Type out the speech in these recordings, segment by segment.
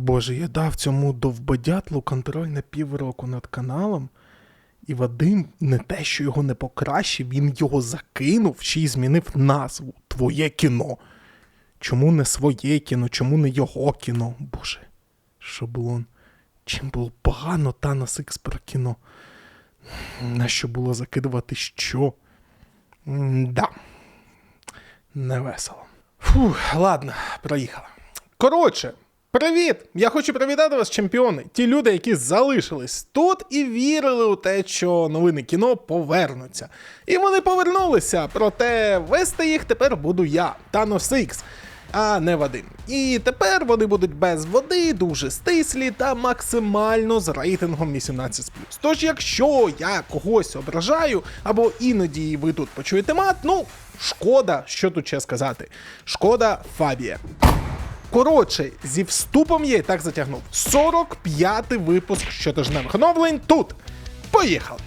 Боже, я дав цьому довбодятлу контроль на півроку над каналом, і Вадим не те, що його не покращив, він його закинув ще й змінив назву Твоє кіно. Чому не своє кіно, чому не його кіно? Боже, шаблон. Чим було погано Танос Ікс про кіно? Нащо було закидувати що? М-да. Не весело. Фух, ладно, проїхала. Коротше, привіт! Я хочу привітати вас, чемпіони. Ті люди, які залишились тут і вірили у те, що новини кіно повернуться. І вони повернулися, проте вести їх тепер буду я, Танос Ікс. А не Вадим. І тепер вони будуть без води, дуже стислі та максимально з рейтингом 18. Тож, якщо я когось ображаю, або іноді ви тут почуєте мат, ну шкода, що тут ще сказати. Шкода Фабія. Коротше, зі вступом я і так затягнув. 45-й випуск щотижневих оновлень тут. Поїхали!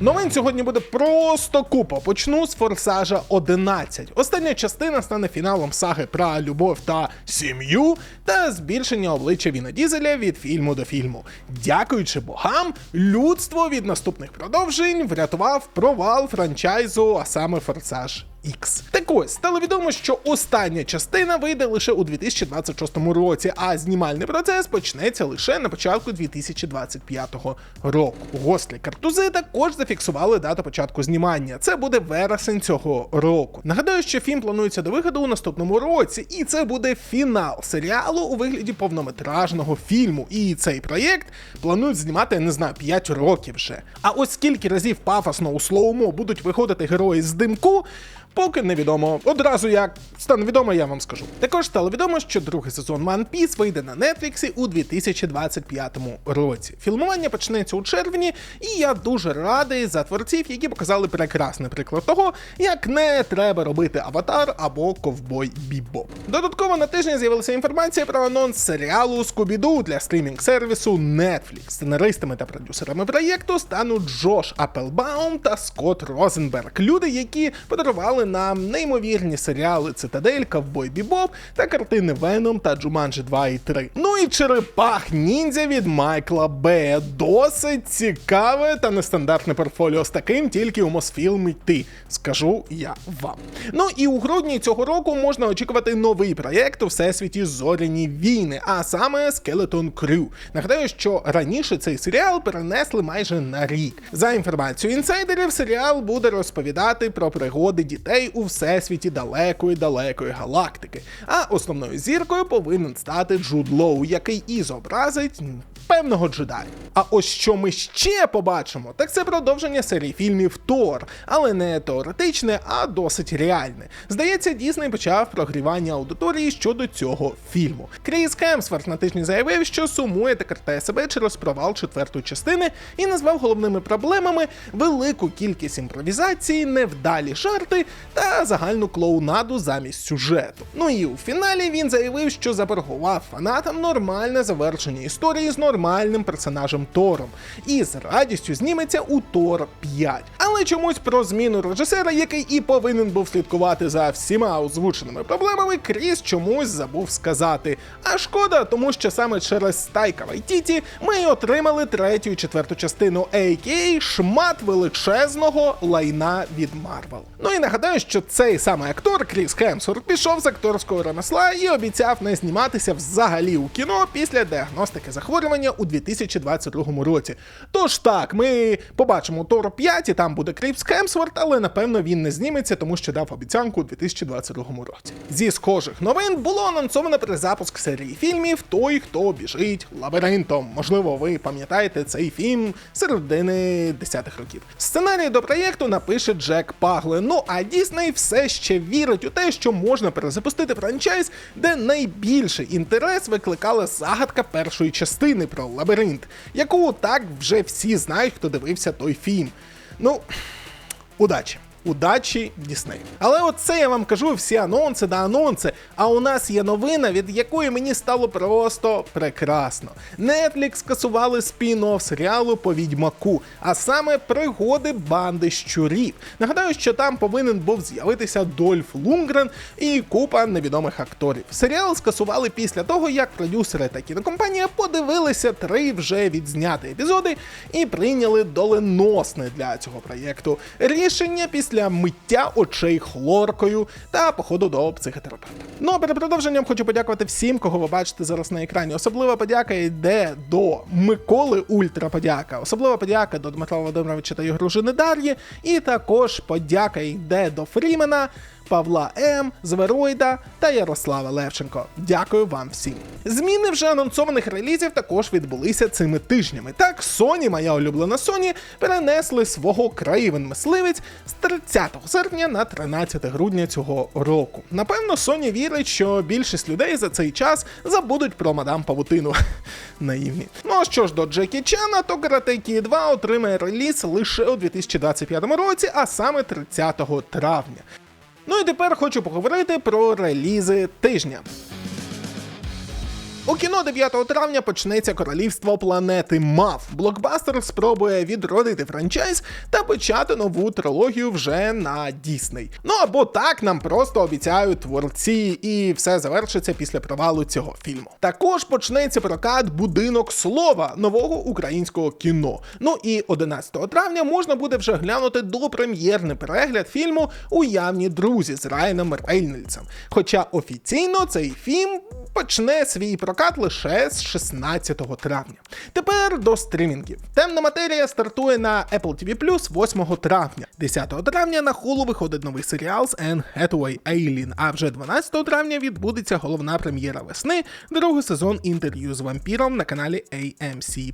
Новин сьогодні буде просто купа. Почну з форсажа 11. Остання частина стане фіналом саги про любов та сім'ю та збільшення обличчя Віна Дізеля від фільму до фільму. Дякуючи богам, людство від наступних продовжень врятував провал франчайзу, а саме форсаж. X. Так ось стало відомо, що остання частина вийде лише у 2026 році, а знімальний процес почнеться лише на початку 2025 року. Гострі картузи також зафіксували дату початку знімання. Це буде вересень цього року. Нагадаю, що фільм планується до виходу у наступному році, і це буде фінал серіалу у вигляді повнометражного фільму. І цей проєкт планують знімати, не знаю, 5 років вже. А ось скільки разів пафосно у слоумо будуть виходити герої з димку. Поки невідомо. Одразу як стане відомо, я вам скажу. Також стало відомо, що другий сезон One Piece вийде на Нетфліксі у 2025 році. Фільмування почнеться у червні, і я дуже радий за творців, які показали прекрасний приклад того, як не треба робити аватар або ковбой бібоп. Додатково на тижні з'явилася інформація про анонс серіалу Скубіду для стрімінг сервісу Netflix. Сценаристами та продюсерами проєкту стануть Джош Апелбаум та Скотт Розенберг, люди, які подарували нам неймовірні серіали Цитадель, Ковбой Бібоп та картини Веном та Джуманджі 2 і 3. Ну і черепах ніндзя від Майкла Бея. Досить цікаве та нестандартне портфоліо з таким тільки у Мосфілм йти, скажу я вам. Ну і у грудні цього року можна очікувати новий проєкт у всесвіті Зоряні війни, а саме Skeleton Crew. Нагадаю, що раніше цей серіал перенесли майже на рік. За інформацією інсайдерів, серіал буде розповідати про пригоди дітей у всесвіті далекої далекої галактики. А основною зіркою повинен стати Джуд Лоу, який і зобразить певного джедая. А ось що ми ще побачимо, так це продовження серії фільмів Тор, але не теоретичне, а досить реальне. Здається, Дісней почав прогрівання аудиторії щодо цього фільму. Кріс Хемсворт на тижні заявив, що сумує та картає себе через провал четвертої частини і назвав головними проблемами велику кількість імпровізації, невдалі жарти та загальну клоунаду замість сюжету. Ну і у фіналі він заявив, що заборгував фанатам нормальне завершення історії з нормальним персонажем Тором, і з радістю зніметься у Тор 5. Але чомусь про зміну режисера, який і повинен був слідкувати за всіма озвученими проблемами, Кріс чомусь забув сказати. А шкода, тому що саме через Тайка Вайтіті ми й отримали третю і четверту частину, а.к.а. шмат величезного лайна від Марвел. Ну і нагадаю, що цей самий актор Кріс Хемсворт пішов з акторського ремесла і обіцяв не зніматися взагалі у кіно після діагностики захворювання у 2022 році. Тож так, ми побачимо Тор 5, і там буде Кріс Хемсворт, але напевно він не зніметься, тому що дав обіцянку у 2022 році. Зі схожих новин було анонсовано перезапуск серії фільмів Той, хто біжить лабіринтом. Можливо, ви пам'ятаєте цей фільм середини 10-х років. Сценарій до проєкту напише Джек Пагле. Ну а Дісней все ще вірить у те, що можна перезапустити франчайз, де найбільший інтерес викликала загадка першої частини про лабіринт, яку так вже всі знають, хто дивився той фільм. Ну, удачі! Удачі, Дісней. Але оце я вам кажу всі анонси да анонси. А у нас є новина, від якої мені стало просто прекрасно. Netflix скасували спін-офф серіалу по відьмаку, а саме пригоди банди щурів. Нагадаю, що там повинен був з'явитися Дольф Лунгрен і купа невідомих акторів. Серіал скасували після того, як продюсери та кінокомпанія подивилися три вже відзняти епізоди і прийняли доленосне для цього проєкту рішення після миття очей хлоркою та походу до психотерапевта. Ну а перед продовженням хочу подякувати всім, кого ви бачите зараз на екрані. Особлива подяка йде до Миколи Ультра подяка. особлива подяка до Дмитра Володимировича та його дружини Дар'ї, і також подяка йде до Фрімена. Павла М, Звероїда та Ярослава Левченко. Дякую вам всім. Зміни вже анонсованих релізів також відбулися цими тижнями. Так, Sony, моя улюблена Sony, перенесли свого краївен мисливець з 30 серпня на 13 грудня цього року. Напевно, Sony вірить, що більшість людей за цей час забудуть про мадам Павутину. Наївні. Ну а що ж до Джекі Чана, то Karate Kid 2 отримає реліз лише у 2025 році, а саме 30 травня. Ну і тепер хочу поговорити про релізи тижня. У кіно 9 травня почнеться королівство планети Мав. Блокбастер спробує відродити франчайз та почати нову трилогію вже на Дісней. Ну або так нам просто обіцяють творці, і все завершиться після провалу цього фільму. Також почнеться прокат будинок слова нового українського кіно. Ну і 11 травня можна буде вже глянути допрем'єрний перегляд фільму Уявні друзі з Райаном Рейнольдсом. Хоча офіційно цей фільм почне свій прокат лише з 16 травня. Тепер до стрімінгів. Темна матерія стартує на Apple TV 8 травня. 10 травня на Hulu виходить новий серіал з Anne Hathaway Alien, а вже 12 травня відбудеться головна прем'єра весни, другий сезон інтерв'ю з вампіром на каналі AMC+.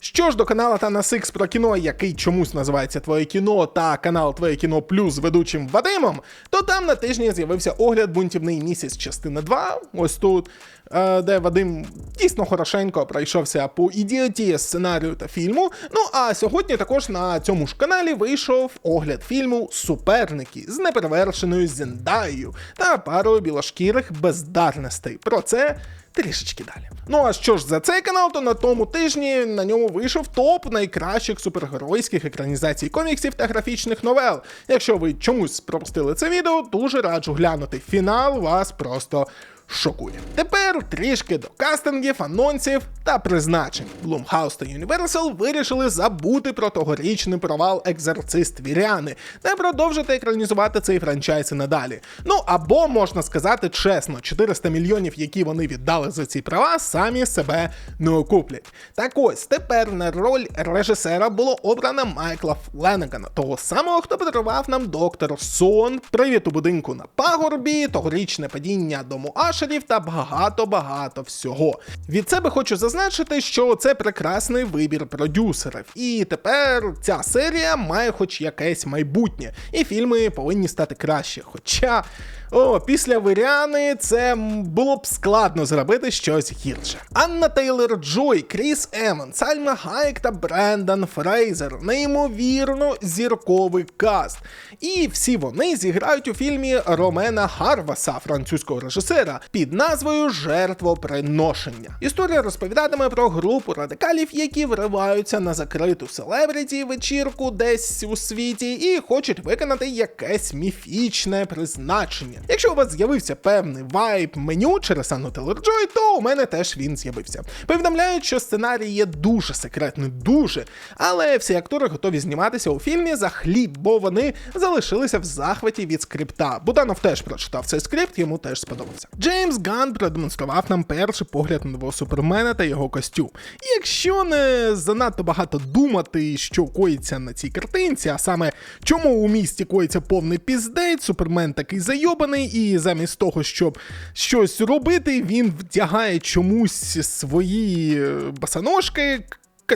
Що ж до канала Тана Six про кіно, який чомусь називається Твоє кіно та канал Твоє кіно Плюс з ведучим Вадимом, то там на тижні з'явився огляд бунтівний місяць частина 2. Ось тут. Е, Де Вадим дійсно хорошенько пройшовся по ідіоті сценарію та фільму. Ну а сьогодні також на цьому ж каналі вийшов огляд фільму Суперники з неперевершеною Зендаєю та парою білошкірих бездарностей. Про це трішечки далі. Ну а що ж за цей канал, то на тому тижні на ньому вийшов топ найкращих супергеройських екранізацій коміксів та графічних новел. Якщо ви чомусь пропустили це відео, дуже раджу глянути. Фінал вас просто. Шокує. Тепер трішки до кастингів, анонсів та призначень. Blumhouse та Universal вирішили забути про тогорічний провал екзорцист Віряни та продовжити екранізувати цей франчайз і надалі. Ну або можна сказати чесно, 400 мільйонів, які вони віддали за ці права, самі себе не окуплять. Так ось тепер на роль режисера було обрано Майкла Фленегана, того самого, хто подарував нам доктор Сон, привіт у будинку на пагорбі, тогорічне падіння дому Ашерів та багато-багато всього. Від себе хочу зазначити, що це прекрасний вибір продюсерів, і тепер ця серія має хоч якесь майбутнє, і фільми повинні стати краще. Хоча. О, після Виряни це було б складно зробити щось гірше. Анна Тейлор Джой, Кріс Емон, Сальма Гайк та Брендан Фрейзер. Неймовірно зірковий каст. І всі вони зіграють у фільмі Ромена Харваса, французького режисера, під назвою Жертвоприношення. Історія розповідатиме про групу радикалів, які вриваються на закриту селебріті вечірку десь у світі і хочуть виконати якесь міфічне призначення. Якщо у вас з'явився певний вайб меню через Анну Телер-Джой, то у мене теж він з'явився. Повідомляють, що сценарій є дуже секретний, дуже. Але всі актори готові зніматися у фільмі за хліб, бо вони залишилися в захваті від скрипта. Буданов теж прочитав цей скрипт, йому теж сподобався. Джеймс Ганн продемонстрував нам перший погляд на нового супермена та його костюм. І якщо не занадто багато думати, що коїться на цій картинці, а саме чому у місті коїться повний піздець, супермен такий зайобаний, і замість того, щоб щось робити, він вдягає чомусь свої басаножки, босоножки.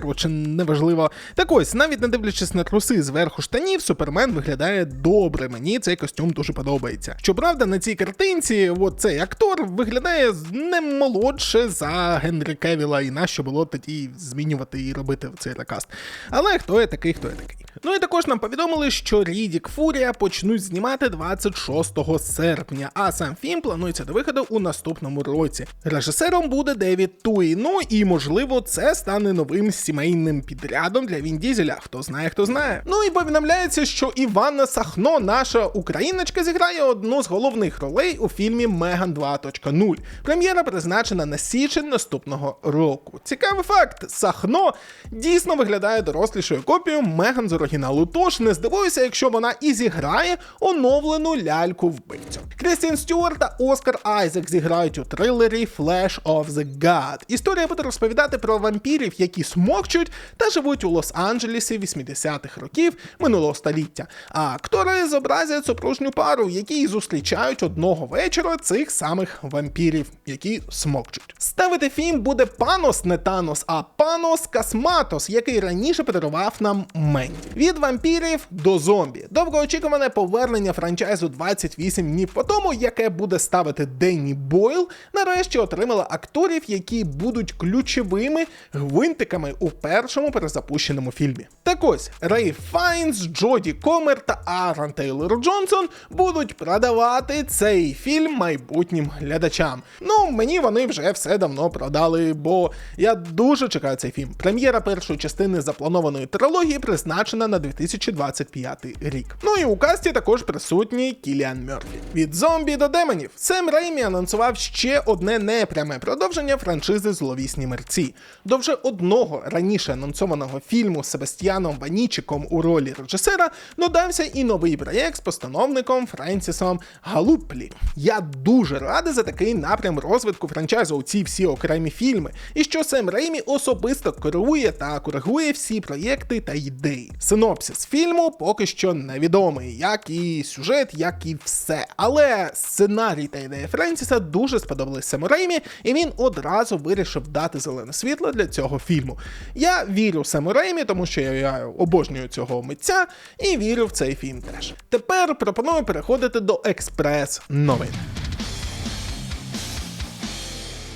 Коротше, неважливо. Так ось, навіть не дивлячись на труси зверху штанів, Супермен виглядає добре. Мені цей костюм дуже подобається. Щоправда, на цій картинці, от цей актор виглядає не молодше за Генрі Кевіла, і нащо було тоді змінювати і робити цей рекаст. Але хто я такий, хто я такий. Ну і також нам повідомили, що Рідік Фурія почнуть знімати 26 серпня, а сам фільм планується до виходу у наступному році. Режисером буде Девід Туї. Ну і можливо, це стане новим сімейним підрядом для Він Дізеля. Хто знає, хто знає. Ну і повідомляється, що Іванна Сахно, наша україночка, зіграє одну з головних ролей у фільмі Меган 2.0. Прем'єра призначена на січень наступного року. Цікавий факт: Сахно дійсно виглядає дорослішою копією Меган з оригіналу. Тож не здивуюся, якщо вона і зіграє оновлену ляльку вбивцю. Крістін Стюарт та Оскар Айзек зіграють у трилері Flash of the God. Історія буде розповідати про вампірів, які смокчуть та живуть у Лос-Анджелесі 80-х років минулого століття. А актори зобразять супружню пару, які зустрічають одного вечора цих самих вампірів, які смокчуть. Ставити фільм буде Панос не Танос, а Панос Касматос, який раніше подарував нам Менді. Від вампірів до зомбі. Довгоочікуване повернення франчайзу 28 днів по тому, яке буде ставити Денні Бойл, нарешті отримала акторів, які будуть ключовими гвинтиками у першому перезапущеному фільмі. Так ось Рей Файнс, Джоді Комер та Аарон Тейлор Джонсон будуть продавати цей фільм майбутнім глядачам. Ну, мені вони вже все давно продали, бо я дуже чекаю цей фільм. Прем'єра першої частини запланованої трилогії призначена на 2025 рік. Ну і у касті також присутній Кіліан Мерфі. Від зомбі до демонів Сем Реймі анонсував ще одне непряме продовження франшизи Зловісні мерці. До вже одного раніше анонсованого фільму Себастьяном Ванічиком у ролі режисера додався і новий проєкт з постановником Френсісом Галуплі. Я дуже радий за такий напрям розвитку франчайзу у ці всі окремі фільми, і що Сем Реймі особисто керує та коригує всі проєкти та ідеї. Синопсис фільму поки що невідомий, як і сюжет, як і все. Але сценарій та ідея Френсіса дуже сподобались Сему Реймі, і він одразу вирішив дати зелене світло для цього фільму. Я вірю Сему Реймі, тому що я обожнюю цього митця, і вірю в цей фільм теж. Тепер пропоную переходити до експрес новин.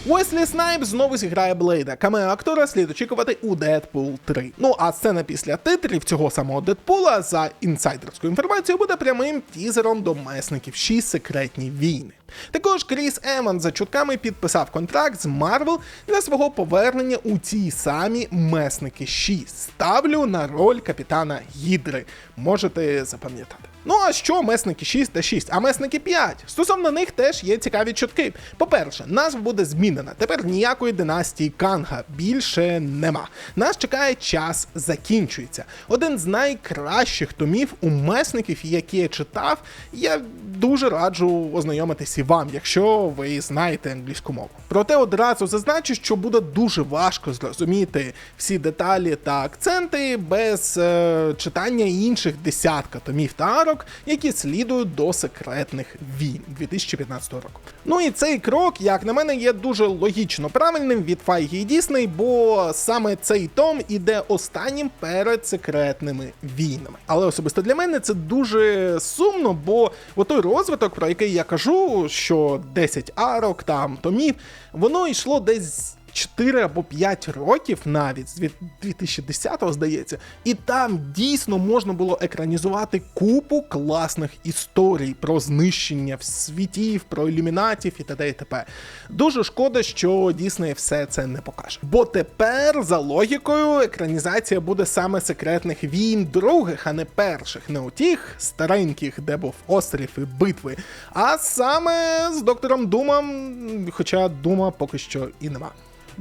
Уеслі Снайп знову зіграє Блейда. Камео актора слід очікувати у Дедпул 3. Ну а сцена після титрів цього самого Дедпула за інсайдерською інформацією буде прямим тізером до месників 6 секретні війни. Також Кріс Емон за чутками підписав контракт з Марвел для свого повернення у ці самі месники 6. Ставлю на роль капітана Гідри. Можете запам'ятати. Ну а що месники 6 та 6, а месники 5? Стосовно них теж є цікаві чутки. По-перше, назва буде змінена. Тепер ніякої династії Канга більше нема. Нас чекає час закінчується. Один з найкращих томів у месників, які я читав, я дуже раджу ознайомитися і вам, якщо ви знаєте англійську мову. Проте одразу зазначу, що буде дуже важко зрозуміти всі деталі та акценти без е, читання інших десятка томів та арок, які слідують до секретних війн 2015 року. Ну і цей крок, як на мене, є дуже логічно правильним від Файгі і Дісней, бо саме цей том іде останнім перед секретними війнами. Але особисто для мене це дуже сумно, бо отой розвиток, про який я кажу, що 10 арок там томів, воно йшло десь. 4 або 5 років навіть з 2010-го, здається, і там дійсно можна було екранізувати купу класних історій про знищення світів, про ілюмінатів і т.д. і т.п. Дуже шкода, що Дісней все це не покаже. Бо тепер, за логікою, екранізація буде саме секретних війн других, а не перших, не у тих стареньких, де був острів і битви, а саме з доктором Думом, хоча Дума поки що і нема.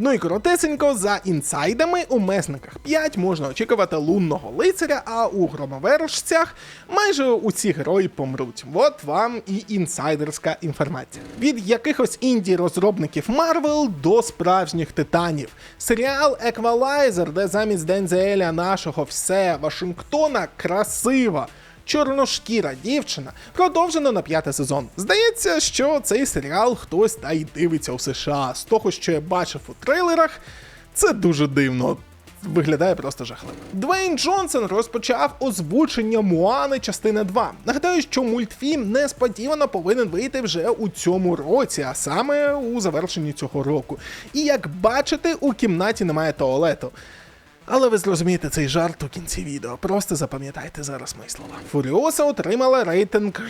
Ну і коротесенько, за інсайдами, у месниках 5 можна очікувати лунного лицаря, а у громовержцях майже усі герої помруть. От вам і інсайдерська інформація. Від якихось інді розробників Марвел до справжніх титанів. Серіал Еквалайзер, де замість Дензееля нашого все Вашингтона красива чорношкіра дівчина продовжено на п'ятий сезон. Здається, що цей серіал хтось та й дивиться у США. З того, що я бачив у трейлерах, це дуже дивно. виглядає просто жахливо. Двейн Джонсон розпочав озвучення Муани частини 2. Нагадаю, що мультфільм несподівано повинен вийти вже у цьому році, а саме у завершенні цього року. І як бачите, у кімнаті немає туалету. Але ви зрозумієте цей жарт у кінці відео. Просто запам'ятайте зараз мої слова. Фуріоса отримала рейтинг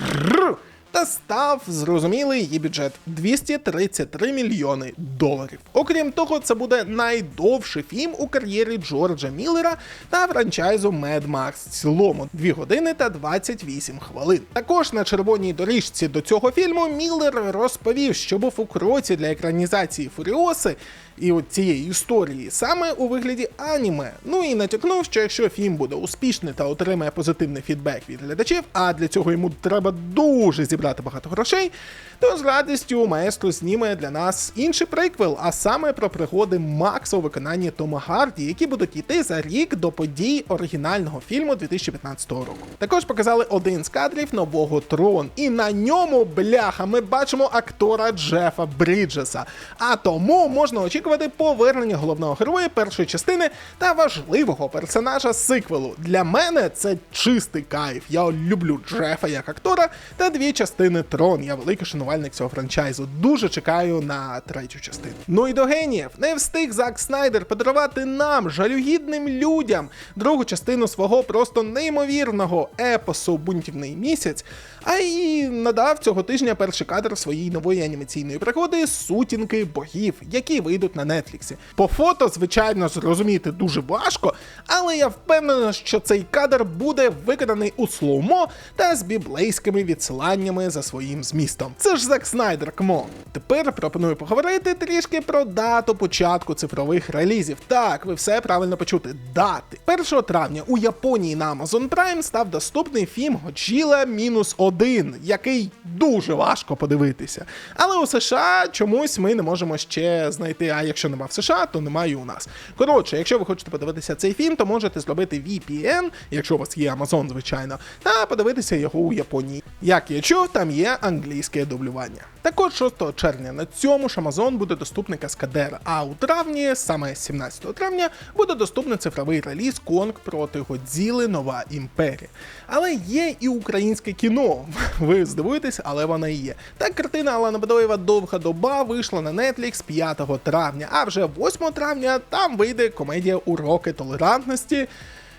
та став зрозумілий її бюджет 233 мільйони доларів. Окрім того, це буде найдовший фільм у кар'єрі Джорджа Міллера та франчайзу Mad Max в цілому 2 години та 28 хвилин. Також на червоній доріжці до цього фільму Міллер розповів, що був у кроці для екранізації Фуріоси і от цієї історії саме у вигляді аніме. Ну і натякнув, що якщо фільм буде успішний та отримає позитивний фідбек від глядачів, а для цього йому треба дуже зібрати багато грошей, то з радістю маестро зніме для нас інший приквел, а саме про пригоди Макса у виконанні Тома Гарді, які будуть йти за рік до подій оригінального фільму 2015 року. Також показали один з кадрів нового трон, і на ньому бляха ми бачимо актора Джефа Бріджеса. А тому можна очікувати повернення головного героя першої частини та важливого персонажа сиквелу. Для мене це чистий кайф. Я люблю Джефа як актора та дві частини Трон. Я великий шанувальник цього франчайзу. Дуже чекаю на третю частину. Ну і до геніїв не встиг Зак Снайдер подарувати нам, жалюгідним людям, другу частину свого просто неймовірного епосу Бунтівний місяць. А й надав цього тижня перший кадр своєї нової анімаційної пригоди сутінки богів, які вийдуть на Нетфліксі. По фото, звичайно, зрозуміти дуже важко, але я впевнений, що цей кадр буде виконаний у слоумо та з біблейськими відсиланнями за своїм змістом. Це ж Зак Снайдер, кмо. Тепер пропоную поговорити трішки про дату початку цифрових релізів. Так, ви все правильно почути. Дати 1 травня у Японії на Amazon Prime став доступний фільм Godzilla мінус один, який дуже важко подивитися. Але у США чомусь ми не можемо ще знайти. А якщо нема в США, то немає у нас. Коротше, якщо ви хочете подивитися цей фільм, то можете зробити VPN, якщо у вас є Amazon, звичайно, та подивитися його у Японії. Як я чув, там є англійське дублювання. Також 6 червня на цьому ж Amazon буде доступний Каскадер, а у травні, саме 17 травня, буде доступний цифровий реліз Конг проти Годзіли Нова імперія. Але є і українське кіно. Ви здивуєтесь, але вона є. Так картина Алана Бадоєва Довга доба вийшла на Netflix 5 травня, а вже 8 травня там вийде комедія Уроки толерантності.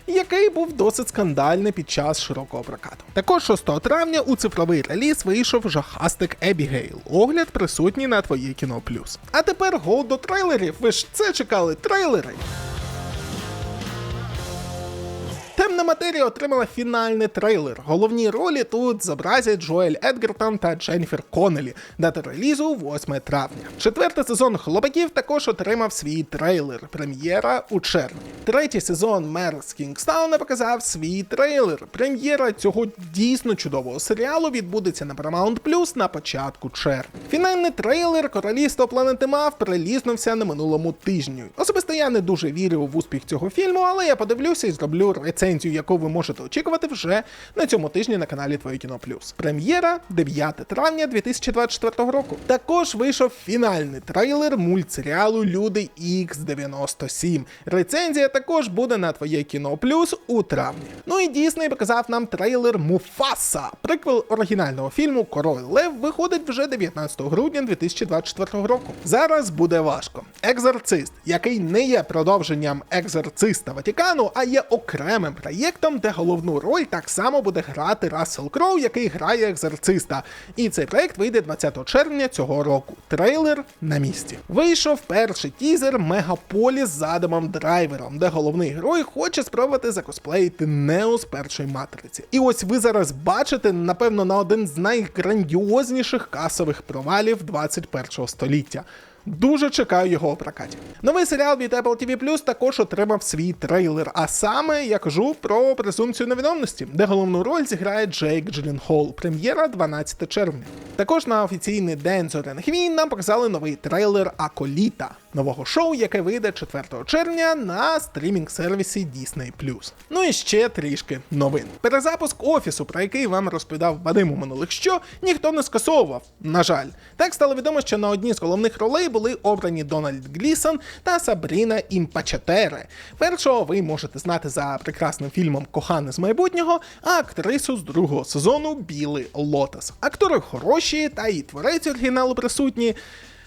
Який був досить скандальний під час широкого прокату. Також 6 травня у цифровий реліз вийшов жахастик Ебігейл. Огляд присутній на твоє кіно плюс. А тепер гол до трейлерів. Ви ж це чекали трейлери. Темна матерія отримала фінальний трейлер. Головні ролі тут зобразять Джоель Едгертон та Дженніфер Коннелі. Дата релізу 8 травня. Четвертий сезон хлопаків також отримав свій трейлер. Прем'єра у червні. Третій сезон Мер з Кінгстауна показав свій трейлер. Прем'єра цього дійсно чудового серіалу відбудеться на Paramount Plus на початку червня. Фінальний трейлер Королівство планети Мав прилізнувся на минулому тижні. Особисто я не дуже вірю в успіх цього фільму, але я подивлюся і зроблю рецензію, яку ви можете очікувати вже на цьому тижні на каналі Твоє кіно Плюс. Прем'єра 9 травня 2024 року. Також вийшов фінальний трейлер мультсеріалу Люди X97. Рецензія також буде на Твоє кіно Плюс у травні. Ну і Дісней показав нам трейлер Муфаса. Приквел оригінального фільму Король Лев виходить вже 19 грудня 2024 року. Зараз буде важко. Екзорцист, який не є продовженням екзорциста Ватікану, а є окремим проєктом, де головну роль так само буде грати Рассел Кроу, який грає екзорциста. І цей проєкт вийде 20 червня цього року. Трейлер на місці. Вийшов перший тізер Мегаполіс з Адамом Драйвером, де головний герой хоче спробувати закосплеїти Нео з першої матриці. І ось ви зараз бачите, напевно, на один з найграндіозніших касових провалів 21 століття. Дуже чекаю його у прокаті. Новий серіал від Apple TV Plus також отримав свій трейлер. А саме я кажу про презумпцію невідомості, де головну роль зіграє Джейк Джилленхол. Прем'єра 12 червня. Також на офіційний день зоряних війн нам показали новий трейлер Аколіта, нового шоу, яке вийде 4 червня на стрімінг-сервісі Disney+. Ну і ще трішки новин. Перезапуск офісу, про який вам розповідав Вадим у минулих що, ніхто не скасовував. На жаль, так стало відомо, що на одній з головних ролей були обрані Дональд Глісон та Сабріна Імпачетере. Першого ви можете знати за прекрасним фільмом Кохане з майбутнього, а актрису з другого сезону Білий Лотос. Актори хороші, та і творець оригіналу присутні.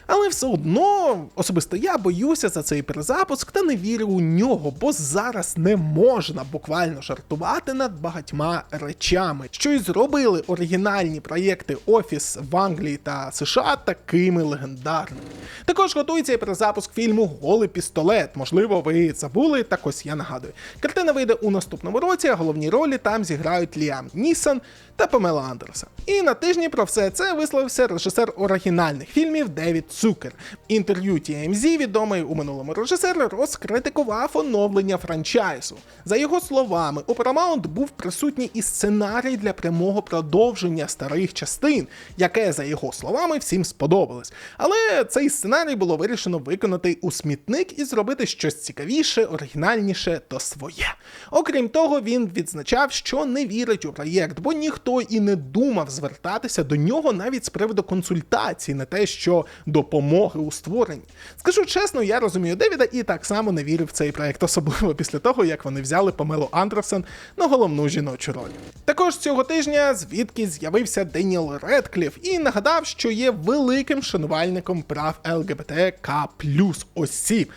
Але все одно, особисто я боюся за цей перезапуск та не вірю у нього, бо зараз не можна буквально жартувати над багатьма речами, що й зробили оригінальні проєкти Офіс в Англії та США такими легендарними. Також готується і перезапуск фільму Голий пістолет. Можливо, ви забули, так ось я нагадую. Картина вийде у наступному році, а головні ролі там зіграють Ліам Нісон та Памела Андерса. І на тижні про все це висловився режисер оригінальних фільмів Девід Цукер. Інтерв'ю TMZ відомий у минулому режисер розкритикував оновлення франчайзу. За його словами, у Paramount був присутній і сценарій для прямого продовження старих частин, яке, за його словами, всім сподобалось. Але цей сценарій було вирішено виконати у смітник і зробити щось цікавіше, оригінальніше та своє. Окрім того, він відзначав, що не вірить у проєкт, бо ніхто і не думав звертатися до нього навіть з приводу консультацій, не те, що допомоги у створенні. Скажу чесно, я розумію Девіда і так само не вірив в цей проект, особливо після того, як вони взяли Памелу Андерсен на головну жіночу роль. Також цього тижня звідки з'явився Деніел Редкліф і нагадав, що є великим шанувальником прав ЛГБТК осіб.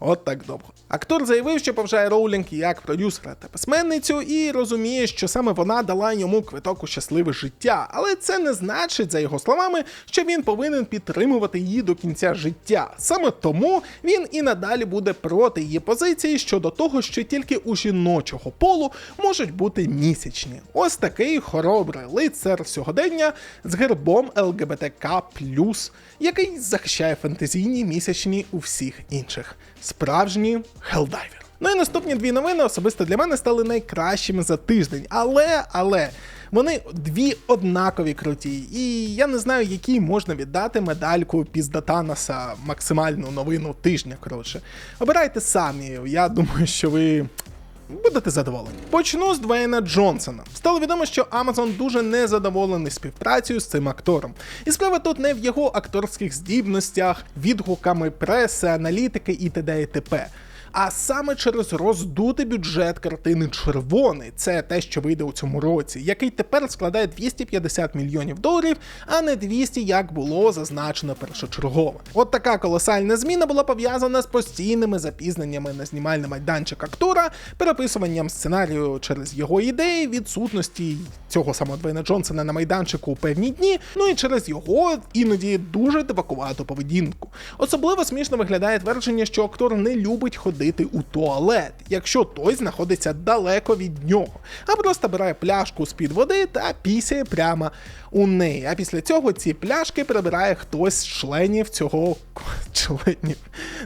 От так довго. Актор заявив, що поважає Роулінг як продюсера та письменницю, і розуміє, що саме вона дала йому квиток у щасливе життя. Але це не значить, за його словами, що він повинен підтримувати її до кінця життя. Саме тому він і надалі буде проти її позиції щодо того, що тільки у жіночого полу можуть бути місячні. Ось такий хоробрий лицар сьогодення з гербом ЛГБТК, який захищає фантазійні місячні у всіх інших. Справжній хелдайвер. Ну і наступні дві новини особисто для мене стали найкращими за тиждень. Але, але. Вони дві однакові круті, і я не знаю, якій можна віддати медальку Піздатанаса максимальну новину тижня. Коротше, обирайте самі. Я думаю, що ви. Будете задоволені. Почну з Двейна Джонсона. Стало відомо, що Amazon дуже незадоволений співпрацею з цим актором. І справа тут не в його акторських здібностях, відгуками преси, аналітики і т.д. і т.п а саме через роздутий бюджет картини Червоний. Це те, що вийде у цьому році, який тепер складає 250 мільйонів доларів, а не 200, як було зазначено першочергово. От така колосальна зміна була пов'язана з постійними запізненнями на знімальний майданчик актора, переписуванням сценарію через його ідеї, відсутності цього самого Двейна Джонсона на майданчику у певні дні, ну і через його іноді дуже дивакувату поведінку. Особливо смішно виглядає твердження, що актор не любить ходити ходити у туалет, якщо той знаходиться далеко від нього, а просто бере пляшку з-під води та пісяє прямо у неї. А після цього ці пляшки прибирає хтось з членів цього членів.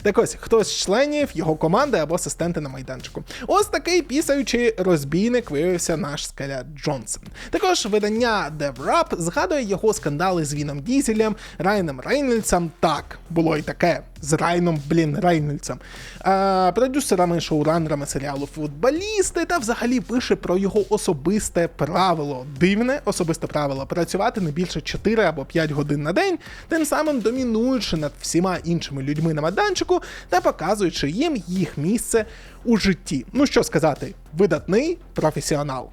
Так ось хтось з членів його команди або асистенти на майданчику. Ось такий пісаючий розбійник виявився наш скеля Джонсон. Також видання DevRap згадує його скандали з Віном Дізелем, Райаном Рейнольдсом. Так, було і таке з Райном, блін, Рейнольдсом, а, продюсерами шоуранерами серіалу Футболісти та взагалі пише про його особисте правило. Дивне особисте правило працювати не більше 4 або 5 годин на день, тим самим домінуючи над всіма іншими людьми на майданчику та показуючи їм їх місце у житті. Ну що сказати, видатний професіонал.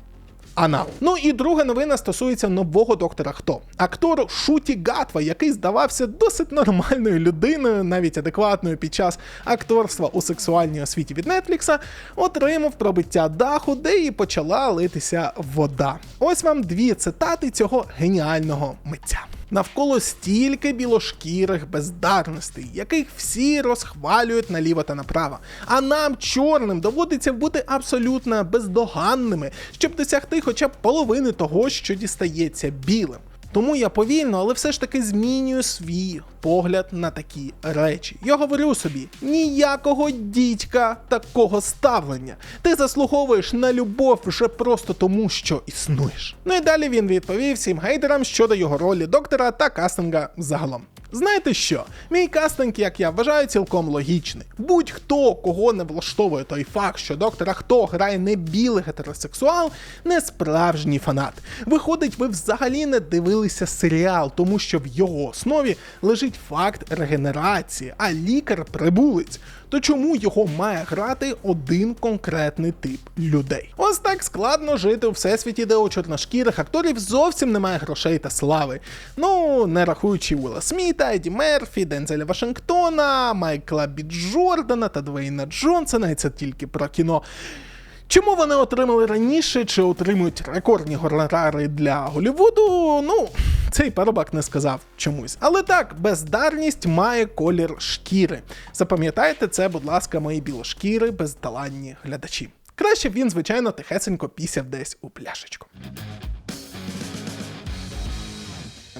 Анал. Ну і друга новина стосується нового доктора Хто. Актор Шуті Гатва, який здавався досить нормальною людиною, навіть адекватною під час акторства у сексуальній освіті від Нетфлікса, отримав пробиття даху, де і почала литися вода. Ось вам дві цитати цього геніального митця. Навколо стільки білошкірих бездарностей, яких всі розхвалюють наліво та направо. А нам, чорним, доводиться бути абсолютно бездоганними, щоб досягти хоча б половини того, що дістається білим. Тому я повільно, але все ж таки змінюю свій погляд на такі речі. Я говорю собі: ніякого дідька такого ставлення. Ти заслуговуєш на любов вже просто тому, що існуєш. Ну і далі він відповів всім гейтерам щодо його ролі доктора та кастинга загалом. Знаєте що? Мій кастинг, як я вважаю, цілком логічний. Будь-хто, кого не влаштовує той факт, що доктора хто грає не білий гетеросексуал, не справжній фанат. Виходить, ви взагалі не дивилися серіал, тому що в його основі лежить факт регенерації, а лікар прибулець. То чому його має грати один конкретний тип людей? Ось так складно жити у всесвіті, де у чорношкірих акторів зовсім немає грошей та слави. Ну, не рахуючи Уилла Сміта, Еді Мерфі, Дензеля Вашингтона, Майкла Бі Джордана та Двейна Джонсона, і це тільки про кіно. Чому вони отримали раніше, чи отримують рекордні гонорари для Голлівуду? Ну, цей парубак не сказав чомусь. Але так, бездарність має колір шкіри. Запам'ятайте це, будь ласка, мої білошкіри, безталанні глядачі. Краще б він, звичайно, тихесенько пісяв десь у пляшечку.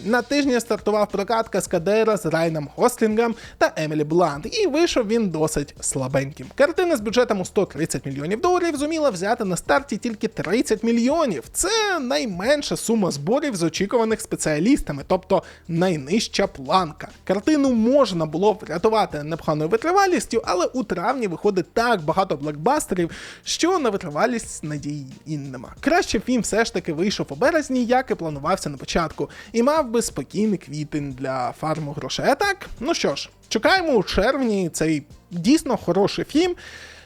На тижні стартував прокат Каскадера з Райном Гослінгом та Емілі Блант, і вийшов він досить слабеньким. Картина з бюджетом у 130 мільйонів доларів зуміла взяти на старті тільки 30 мільйонів. Це найменша сума зборів з очікуваних спеціалістами, тобто найнижча планка. Картину можна було врятувати непоганою витривалістю, але у травні виходить так багато блокбастерів, що на витривалість надії і нема. Краще він все ж таки вийшов у березні, як і планувався на початку, і мав би спокійний квітень для фарму грошей. А так, ну що ж, чекаємо у червні цей дійсно хороший фільм.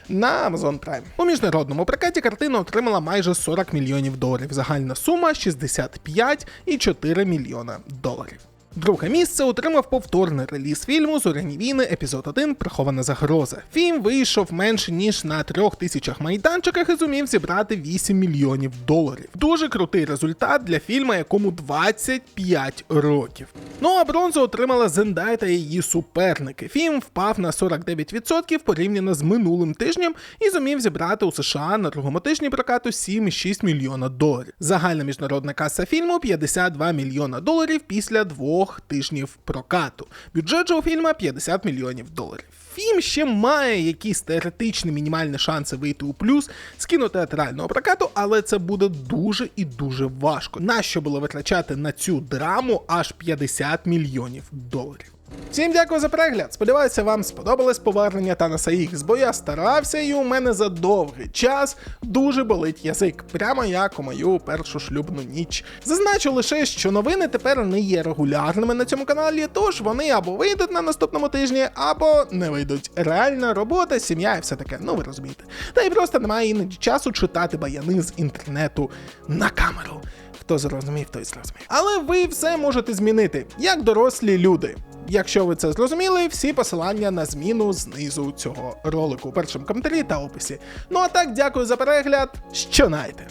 На Amazon Prime. У міжнародному прокаті картина отримала майже 40 мільйонів доларів. Загальна сума 65,4 мільйона доларів. Друге місце отримав повторний реліз фільму Зоряні війни, епізод 1 Прихована загроза. Фільм вийшов менше ніж на трьох тисячах майданчиках і зумів зібрати 8 мільйонів доларів. Дуже крутий результат для фільму, якому 25 років. Ну а бронзу отримала Зендай та її суперники. Фільм впав на 49% порівняно з минулим тижнем і зумів зібрати у США на другому тижні прокату 7,6 мільйона доларів. Загальна міжнародна каса фільму 52 мільйона доларів після двох тижнів прокату. Бюджет же у фільма 50 мільйонів доларів. Фільм ще має якісь теоретичні мінімальні шанси вийти у плюс з кінотеатрального прокату, але це буде дуже і дуже важко. Нащо було витрачати на цю драму аж 50 мільйонів доларів? Всім дякую за перегляд. Сподіваюся, вам сподобалось повернення Танаса Ікс, бо я старався, і у мене за довгий час дуже болить язик, прямо як у мою першу шлюбну ніч. Зазначу лише, що новини тепер не є регулярними на цьому каналі, тож вони або вийдуть на наступному тижні, або не вийдуть. Реальна робота, сім'я і все таке, ну ви розумієте. Та й просто немає іноді часу читати баяни з інтернету на камеру. Хто зрозумів, той зрозумів. Але ви все можете змінити, як дорослі люди. Якщо ви це зрозуміли, всі посилання на зміну знизу цього ролику у першому коментарі та описі. Ну а так, дякую за перегляд. Що найте!